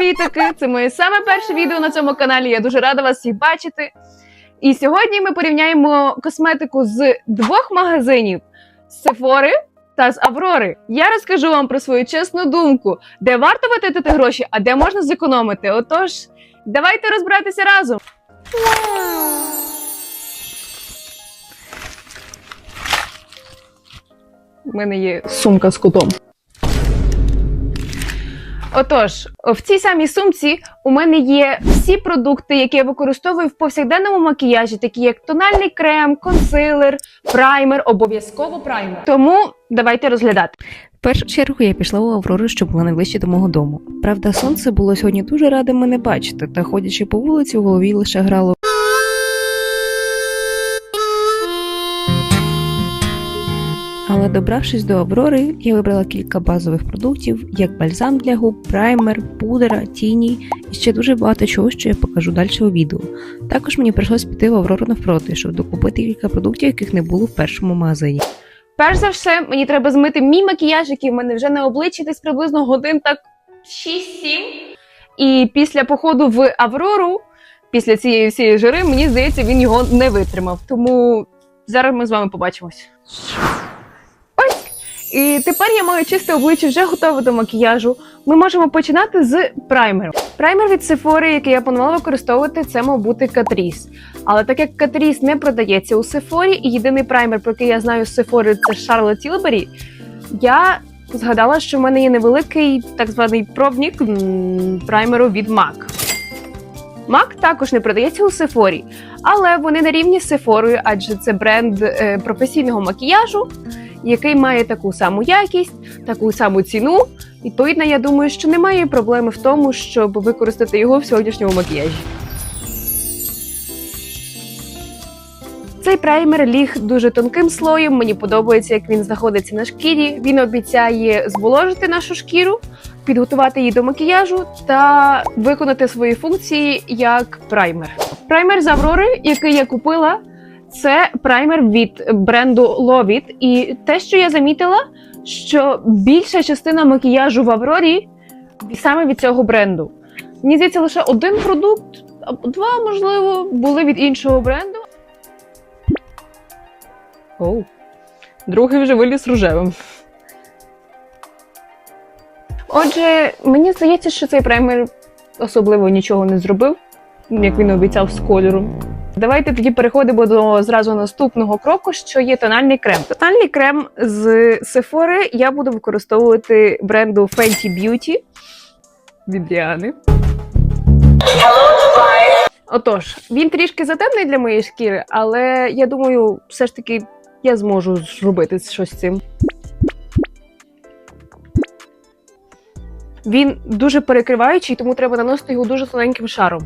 Привітики! Це моє саме перше відео на цьому каналі. Я дуже рада вас всіх бачити. І сьогодні ми порівняємо косметику з двох магазинів: з Сефори та з Аврори. Я розкажу вам про свою чесну думку, де варто витратити гроші, а де можна зекономити. Отож, давайте розбиратися разом. У мене є сумка з котом. Отож, в цій самій сумці у мене є всі продукти, які я використовую в повсякденному макіяжі, такі як тональний крем, консилер, праймер, обов'язково праймер. Тому давайте розглядати. В першу чергу я пішла у Аврору, що була найближче до мого дому. Правда, сонце було сьогодні дуже раде мене бачити, та ходячи по вулиці, у голові лише грало. Але добравшись до Аврори, я вибрала кілька базових продуктів, як бальзам для губ, праймер, пудра, тіні і ще дуже багато чого, що я покажу далі у відео. Також мені прийшлось піти в Аврору навпроти, щоб докупити кілька продуктів, яких не було в першому магазині. Перш за все, мені треба змити мій макіяж, який в мене вже на обличчі десь приблизно годин так 6-7. І після походу в Аврору, після цієї всієї жири, мені здається, він його не витримав. Тому зараз ми з вами побачимось. І тепер я маю чисте обличчя вже готове до макіяжу. Ми можемо починати з праймеру. Праймер від Sephora, який я планувала використовувати, це мав бути Catrice. Але так як Catrice не продається у Sephora, і єдиний праймер, про який я знаю з Sephora, це Charlotte Tilbury, я згадала, що в мене є невеликий так званий пробник праймеру від MAC. MAC також не продається у Sephora, але вони на рівні з Sephora, адже це бренд е, професійного макіяжу, який має таку саму якість, таку саму ціну. Відповідно, я думаю, що немає проблеми в тому, щоб використати його в сьогоднішньому макіяжі. Цей праймер ліг дуже тонким слоєм. Мені подобається, як він знаходиться на шкірі. Він обіцяє зволожити нашу шкіру, підготувати її до макіяжу та виконати свої функції як праймер. Праймер з Аврори, який я купила, це праймер від бренду Lovit. І те, що я замітила, що більша частина макіяжу в Аврорі саме від цього бренду. Мені здається, лише один продукт, або два, можливо, були від іншого бренду. Оу. Другий вже виліз рожевим. Отже, мені здається, що цей праймер особливо нічого не зробив, як він обіцяв з кольору. Давайте тоді переходимо до зразу наступного кроку, що є тональний крем. Тональний крем з Sephora я буду використовувати бренду Fenty Beauty від Діани. Отож, він трішки затемний для моєї шкіри, але я думаю, все ж таки я зможу зробити щось з цим. Він дуже перекриваючий, тому треба наносити його дуже тоненьким шаром.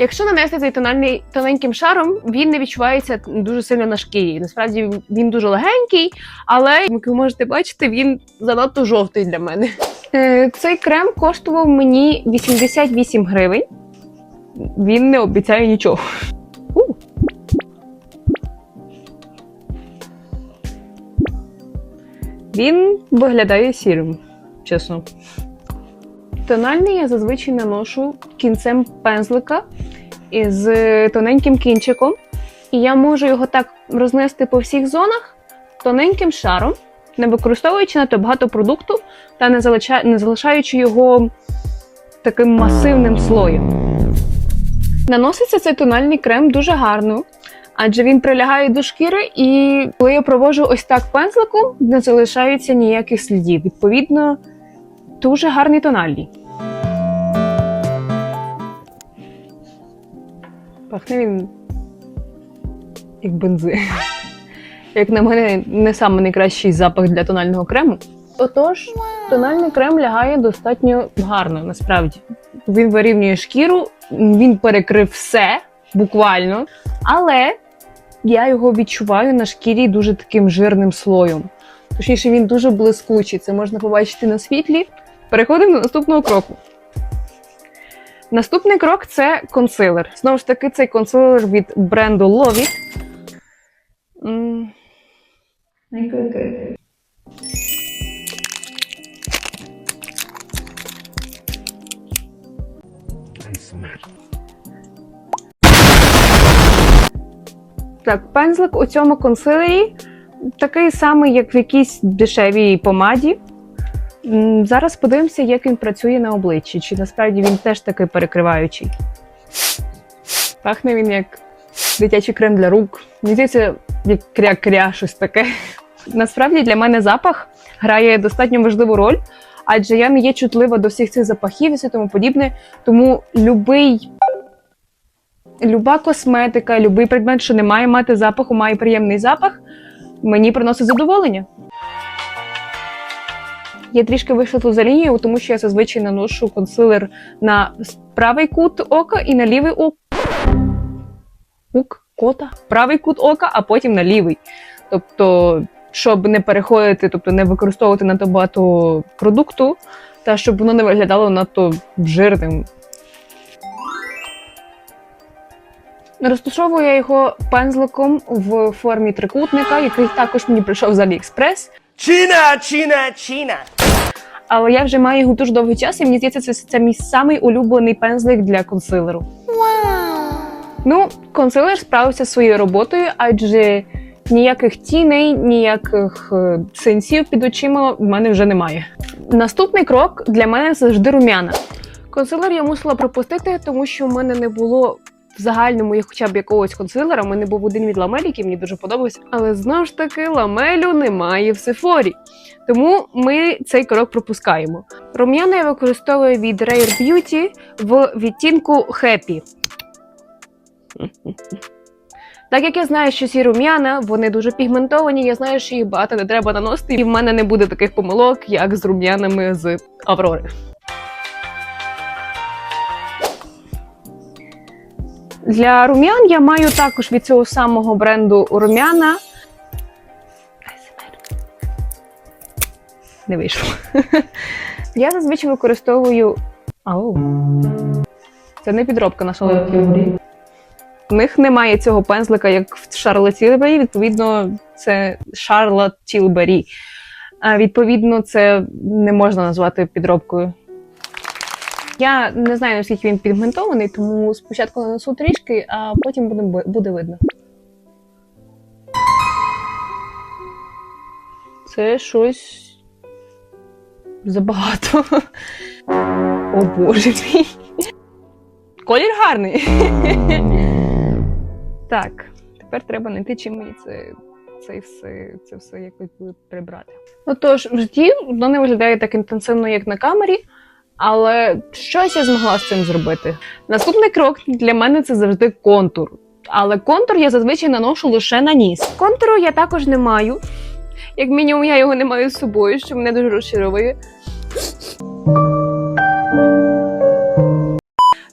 Якщо нанести цей тональний тоненьким шаром, він не відчувається дуже сильно на шкірі. Насправді він дуже легенький, але як ви можете бачити, він занадто жовтий для мене. Е, Цей крем коштував мені 88 гривень. Він не обіцяє нічого. Він виглядає сірим, чесно. Тональний я зазвичай наношу кінцем пензлика із тоненьким кінчиком. І я можу його так рознести по всіх зонах тоненьким шаром, не використовуючи надто багато продукту та не залишаючи його таким масивним слоєм. Наноситься цей тональний крем дуже гарно, адже він прилягає до шкіри, і коли я провожу ось так пензликом, не залишається ніяких слідів. Відповідно, дуже гарний тональний. Пахне він як бензин. Як на мене, не самий найкращий запах для тонального крему. Отож, тональний крем лягає достатньо гарно, насправді. Він вирівнює шкіру, він перекрив все буквально, але я його відчуваю на шкірі дуже таким жирним слоєм. Точніше, він дуже блискучий. Це можна побачити на світлі. Переходимо до наступного кроку. Наступний крок це консилер. Знову ж таки, цей консилер від бренду Lovit. Так, пензлик у цьому консилері такий самий, як в якійсь дешевій помаді. Зараз подивимося, як він працює на обличчі, чи насправді він теж такий перекриваючий. Пахне він як дитячий крем для рук. Мені як кря-кря, щось таке. Насправді для мене запах грає достатньо важливу роль, адже я не є чутлива до всіх цих запахів і все тому подібне. Тому любий люба косметика, любий предмет, що не має мати запаху, має приємний запах, мені приносить задоволення. Я трішки вийшла тут за лінію, тому що я зазвичай наношу консилер на правий кут ока і на лівий ок. Ук, кота, правий кут ока, а потім на лівий. Тобто, щоб не переходити, тобто не використовувати надто багато продукту, та щоб воно не виглядало надто жирним. Розташовую я його пензликом в формі трикутника, який також мені прийшов з Aliexpress. Чина, чина, чина. Але я вже маю його дуже довгий час, і мені здається, це, це мій самий улюблений пензлик для консилеру. Ну, консилер справився зі своєю роботою, адже ніяких тіней, ніяких е, синців під очима в мене вже немає. Наступний крок для мене завжди рум'яна. Консилер я мусила пропустити, тому що в мене не було в загальному є хоча б якогось консилера. У мене був один від ламель, який мені дуже подобався. Але знову ж таки, ламелю немає в Сефорі. Тому ми цей крок пропускаємо. Рум'яна я використовую від Rare Beauty в відтінку Happy. Так як я знаю, що ці рум'яна, вони дуже пігментовані, я знаю, що їх багато не треба наносити, і в мене не буде таких помилок, як з рум'янами з Аврори. Для рум'ян я маю також від цього самого бренду рум'яна. Не вийшло. Я зазвичай використовую. Ау. Це не підробка на Charlotte В них немає цього пензлика, як в Charlotte Tilbury. Відповідно, це Charlotte Tilbury. А відповідно, це не можна назвати підробкою. Я не знаю, наскільки він пігментований, тому спочатку нанесу трішки, а потім буде, буде видно. Це щось забагато. О боже мій. Колір гарний. так, тепер треба знайти, чим мені це, це, все, це все якось прибрати. Ну тож, в житті воно не виглядає так інтенсивно, як на камері. Але щось я змогла з цим зробити. Наступний крок для мене це завжди контур. Але контур я зазвичай наношу лише на ніс. Контуру я також не маю. Як мінімум, я його не маю з собою, що мене дуже розчаровує.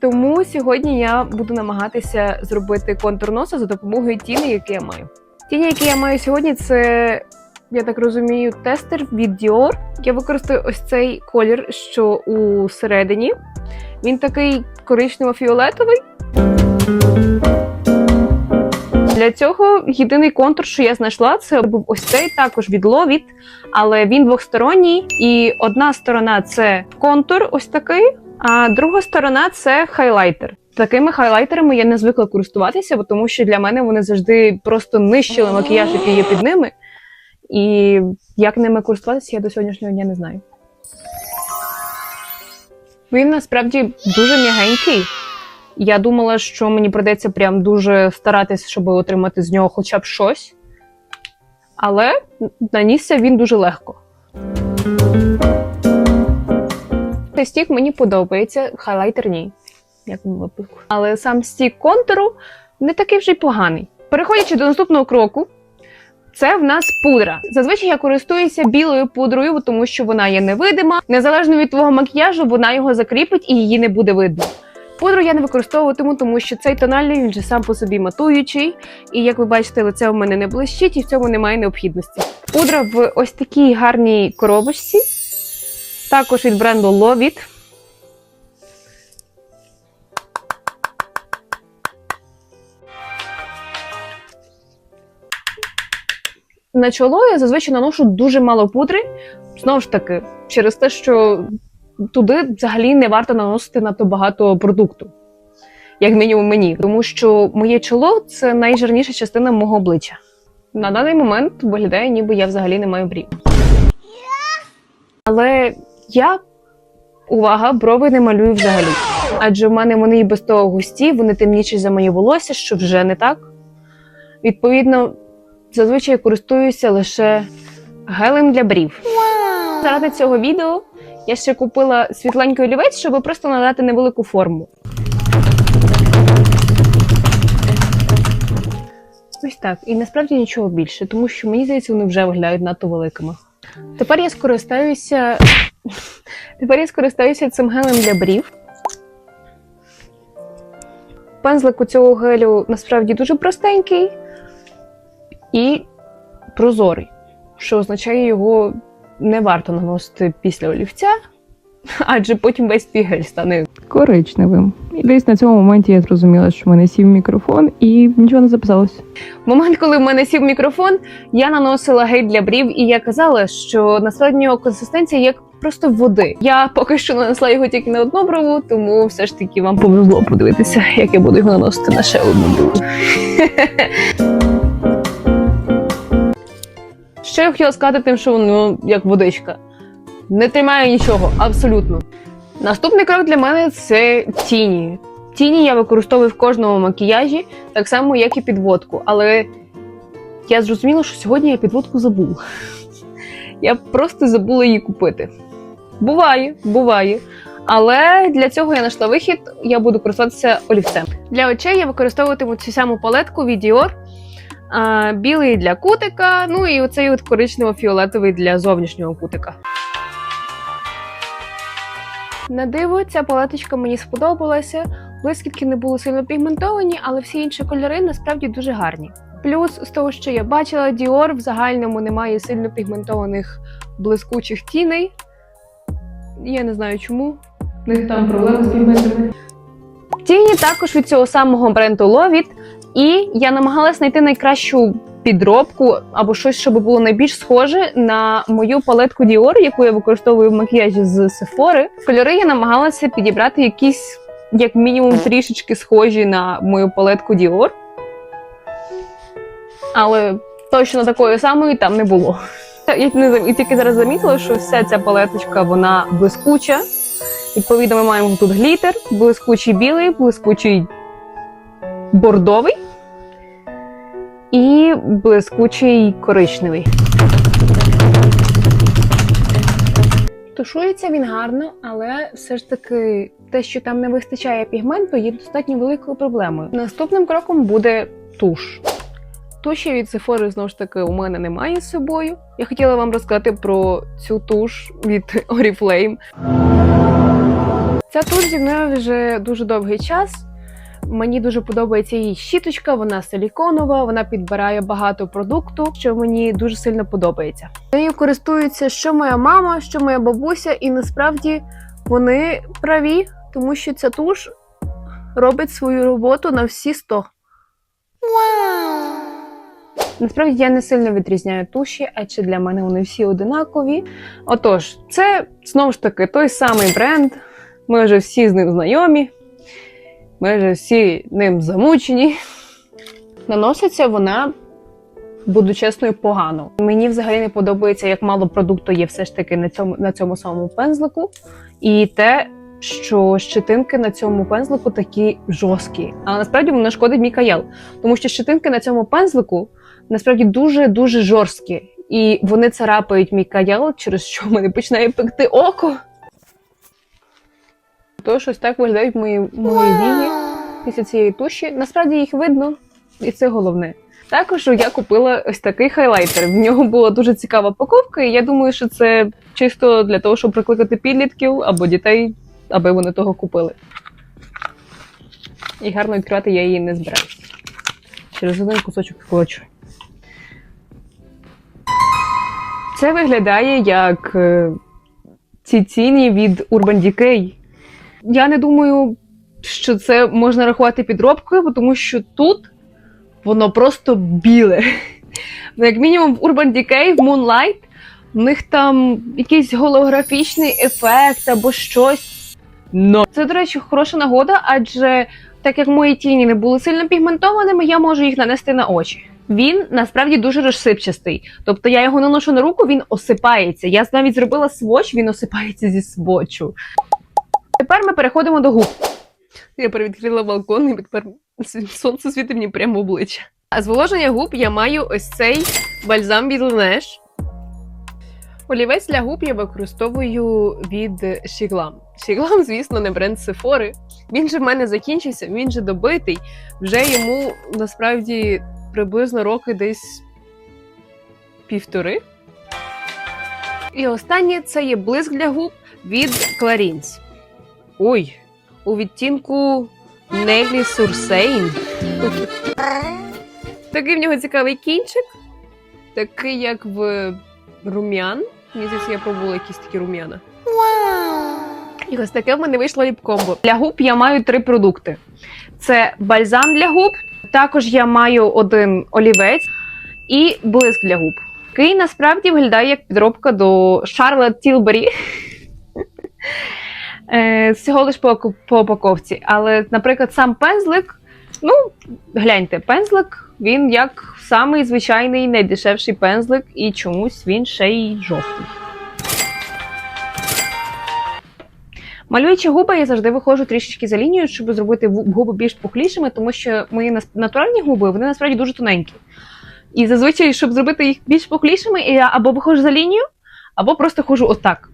Тому сьогодні я буду намагатися зробити контур носа за допомогою тіни, які я маю. Тіні, які я маю сьогодні, це я так розумію, тестер від Dior. Я використаю ось цей колір, що у середині. Він такий коричнево-фіолетовий. Для цього єдиний контур, що я знайшла, це був ось цей також від Lovit, але він двосторонній. І одна сторона це контур, ось такий, а друга сторона це хайлайтер. Такими хайлайтерами я не звикла користуватися, бо тому що для мене вони завжди просто нищили макіяж, який є під ними. І як ними користуватися, я до сьогоднішнього дня не знаю. Він насправді дуже м'ягенький. Я думала, що мені придеться прям дуже старатися, щоб отримати з нього хоча б щось. Але нанісся він дуже легко. Цей стік мені подобається, хайлайтер ні. Як випадку. Але сам стік контуру не такий вже й поганий. Переходячи до наступного кроку, це в нас пудра. Зазвичай я користуюся білою пудрою, тому що вона є невидима. Незалежно від твого макіяжу, вона його закріпить і її не буде видно. Пудру я не використовуватиму, тому що цей тональний він же сам по собі матуючий. І як ви бачите, лице в мене не блищить, і в цьому немає необхідності. Пудра в ось такій гарній коробочці, також від бренду Lovit. На чоло я зазвичай наношу дуже мало пудри. Знову ж таки, через те, що туди взагалі не варто наносити надто багато продукту, як мінімум мені, тому що моє чоло це найжирніша частина мого обличчя. На даний момент виглядає, ніби я взагалі не маю брів. Але я, увага, брови не малюю взагалі. Адже в мене вони і без того густі, вони темніші за моє волосся, що вже не так. Відповідно, зазвичай я користуюся лише гелем для брів. Заради цього відео я ще купила світленький олівець, щоб просто надати невелику форму. Ось так. І насправді нічого більше, тому що мені здається, вони вже виглядають надто великими. Тепер я скористаюся. Тепер я скористаюся цим гелем для брів. Пензлик у цього гелю насправді дуже простенький і прозорий, що означає, його не варто наносити після олівця, адже потім весь твій гель стане коричневим. І десь на цьому моменті я зрозуміла, що в мене сів мікрофон і нічого не записалось. Момент, коли в мене сів мікрофон, я наносила гель для брів, і я казала, що насправді в нього консистенція як просто води. Я поки що нанесла його тільки на одну брову, тому все ж таки вам повезло подивитися, як я буду його наносити на ще одну брову. Що я хотіла сказати тим, що воно як водичка. Не тримає нічого, абсолютно. Наступний крок для мене це тіні. Тіні я використовую в кожному макіяжі, так само, як і підводку. Але я зрозуміла, що сьогодні я підводку забула. Я просто забула її купити. Буває, буває. Але для цього я знайшла вихід, я буду користуватися олівцем. Для очей я використовуватиму цю саму палетку від Dior. А, білий для кутика, ну і оцей от коричнево-фіолетовий для зовнішнього кутика. На диво, ця палеточка мені сподобалася. Блискітки не були сильно пігментовані, але всі інші кольори насправді дуже гарні. Плюс з того, що я бачила, Dior в загальному немає сильно пігментованих блискучих тіней. Я не знаю чому. В них там проблеми з пігментами. Тіні також від цього самого бренду Lovit. І я намагалась знайти найкращу підробку або щось, щоб було найбільш схоже на мою палетку Dior, яку я використовую в макіяжі з Sephora. Кольори я намагалася підібрати якісь, як мінімум, трішечки схожі на мою палетку Dior. Але точно такої самої там не було. Я не тільки зараз замітила, що вся ця палеточка вона блискуча. Відповідно, ми маємо тут глітер, блискучий білий, блискучий бордовий і блискучий коричневий. Тушується він гарно, але все ж таки те, що там не вистачає пігменту, є достатньо великою проблемою. Наступним кроком буде туш. Туші від Sephora, знову ж таки, у мене немає з собою. Я хотіла вам розказати про цю туш від Oriflame. Ця туш зі мною вже дуже довгий час. Мені дуже подобається її щіточка, вона силіконова, вона підбирає багато продукту, що мені дуже сильно подобається. Нею користуються що моя мама, що моя бабуся, і насправді вони праві, тому що ця туш робить свою роботу на всі 100. Насправді я не сильно відрізняю туші, адже для мене вони всі одинакові. Отож, це знову ж таки той самий бренд. Ми вже всі з ним знайомі. Ми вже всі ним замучені. Наноситься вона, буду чесною, погано. Мені взагалі не подобається, як мало продукту є все ж таки на цьому, на цьому самому пензлику. І те, що щетинки на цьому пензлику такі жорсткі. Але насправді воно шкодить Мікаєл. Тому що щетинки на цьому пензлику насправді дуже-дуже жорсткі. І вони царапають мій каял, через що мене починає пекти око. То щось так виглядають мої, мої вії після цієї туші. Насправді їх видно, і це головне. Також я купила ось такий хайлайтер. В нього була дуже цікава паковка, і я думаю, що це чисто для того, щоб прикликати підлітків або дітей, аби вони того купили. І гарно відкривати я її не збираюся. Через один кусочок скотчу. Це виглядає як е, ці ціні від Urban Decay. Я не думаю, що це можна рахувати підробкою, тому що тут воно просто біле. Ну, як мінімум, в Urban Decay, в Moonlight в них там якийсь голографічний ефект або щось. Но. Це, до речі, хороша нагода, адже так як мої тіні не були сильно пігментованими, я можу їх нанести на очі. Він насправді дуже розсипчастий. Тобто я його наношу на руку, він осипається. Я навіть зробила своч, він осипається зі свочу. Тепер ми переходимо до губ. Я перевідкрила балкон і тепер сонце світить мені прямо в обличчя. А зволоження губ я маю ось цей бальзам від Laneige. Олівець для губ я використовую від Шіглам. Шіглам, звісно, не бренд Сефори. Він же в мене закінчився, він же добитий. Вже йому насправді приблизно роки десь півтори. І останнє це є блиск для губ від Clarins. Ой, у відтінку Nelly Sursein. Такий в нього цікавий кінчик, такий, як в рум'ян. Мені здається, я пробувала якісь такі рум'яна. І ось таке в мене вийшло ліп-комбо. Для губ я маю три продукти: це бальзам для губ, також я маю один олівець і блиск для губ. Який насправді виглядає як підробка до Charlotte Tilbury. Е, Всього лиш по, по упаковці. Але, наприклад, сам пензлик, ну, гляньте, пензлик, він як самий звичайний найдешевший пензлик, і чомусь він ще й жовтий. Малюючи губи, я завжди виходжу трішечки за лінію, щоб зробити губи більш пухлішими, тому що мої натуральні губи вони насправді дуже тоненькі. І зазвичай, щоб зробити їх більш пухлішими, я або виходжу за лінію, або просто ходжу отак.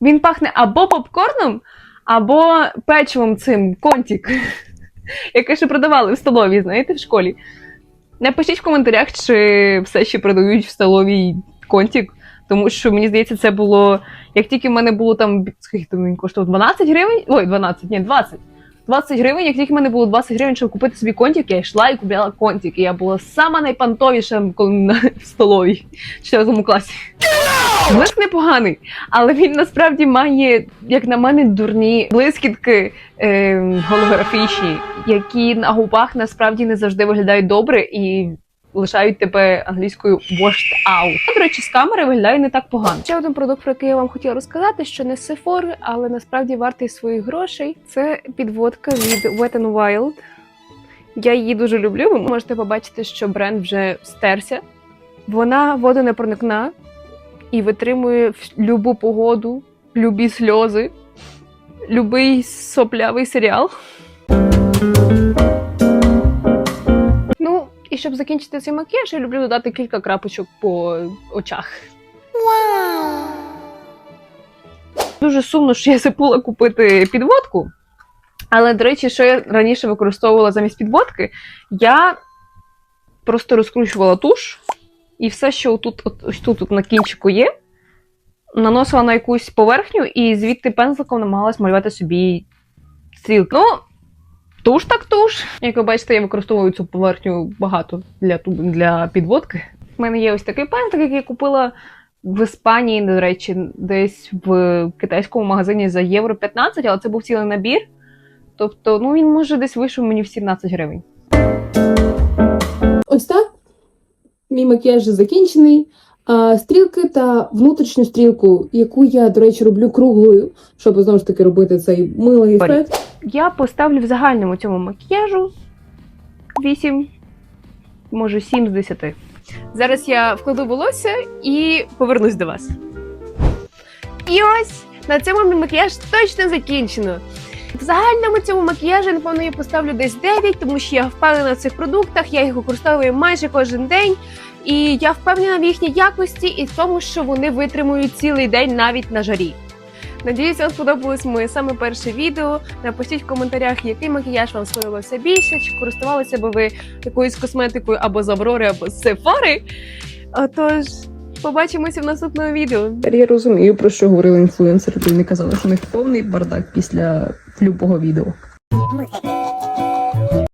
Він пахне або попкорном, або печивом цим контік, яке ще продавали в столовій, знаєте, в школі. Напишіть в коментарях, чи все ще продають в столовій контік, тому що мені здається, це було. Як тільки в мене було там, скільки він коштував 12 гривень, ой, 12, ні, 20. 20 гривень, як тільки в мене було 20 гривень, щоб купити собі контик, я йшла і купляла контик. І я була сама найпантовіша на в столовій в 4 класі. Блиск непоганий, але він насправді має, як на мене, дурні блискітки е, голографічні, які на губах насправді не завжди виглядають добре і лишають тебе англійською washed out. До речі, з камери виглядає не так погано. Ще один продукт, про який я вам хотіла розказати, що не Sephora, але насправді вартий своїх грошей. Це підводка від Wet n Wild. Я її дуже люблю. Ви можете побачити, що бренд вже стерся. Вона водонепроникна і витримує любу погоду, любі сльози, любий соплявий серіал. І щоб закінчити цей макіяж, я люблю додати кілька крапочок по очах. Дуже сумно, що я забула купити підводку. Але, до речі, що я раніше використовувала замість підводки, я просто розкручувала туш, і все, що тут, от, ось тут, от на кінчику є, наносила на якусь поверхню і звідти пензликом намагалась малювати собі стрілки. Ну, туш так туш. Як ви бачите, я використовую цю поверхню багато для, для підводки. У мене є ось такий пензлик, який я купила в Іспанії, до речі, десь в китайському магазині за євро 15, але це був цілий набір. Тобто, ну він може десь вийшов мені в 17 гривень. Ось так. Мій макіяж закінчений. А, стрілки та внутрішню стрілку, яку я, до речі, роблю круглою, щоб знову ж таки робити цей милий ефект. Я поставлю в загальному цьому макіяжу 8, може 7 з 10. Зараз я вкладу волосся і повернусь до вас. І ось на цьому мій макіяж точно закінчено. В загальному цьому макіяжі, напевно, я поставлю десь 9, тому що я впевнена в цих продуктах, я їх використовую майже кожен день. І я впевнена в їхній якості і в тому, що вони витримують цілий день навіть на жарі. Надіюсь, вам сподобалось моє саме перше відео. Напишіть в коментарях, який макіяж вам сподобався більше, чи користувалися би ви якоюсь косметикою або з Аврори, або з Сефари. Отож, побачимося в наступному відео. Тепер я розумію, про що говорили інфлюенсери, коли вони казали, що у них повний бардак після любого відео. Музика.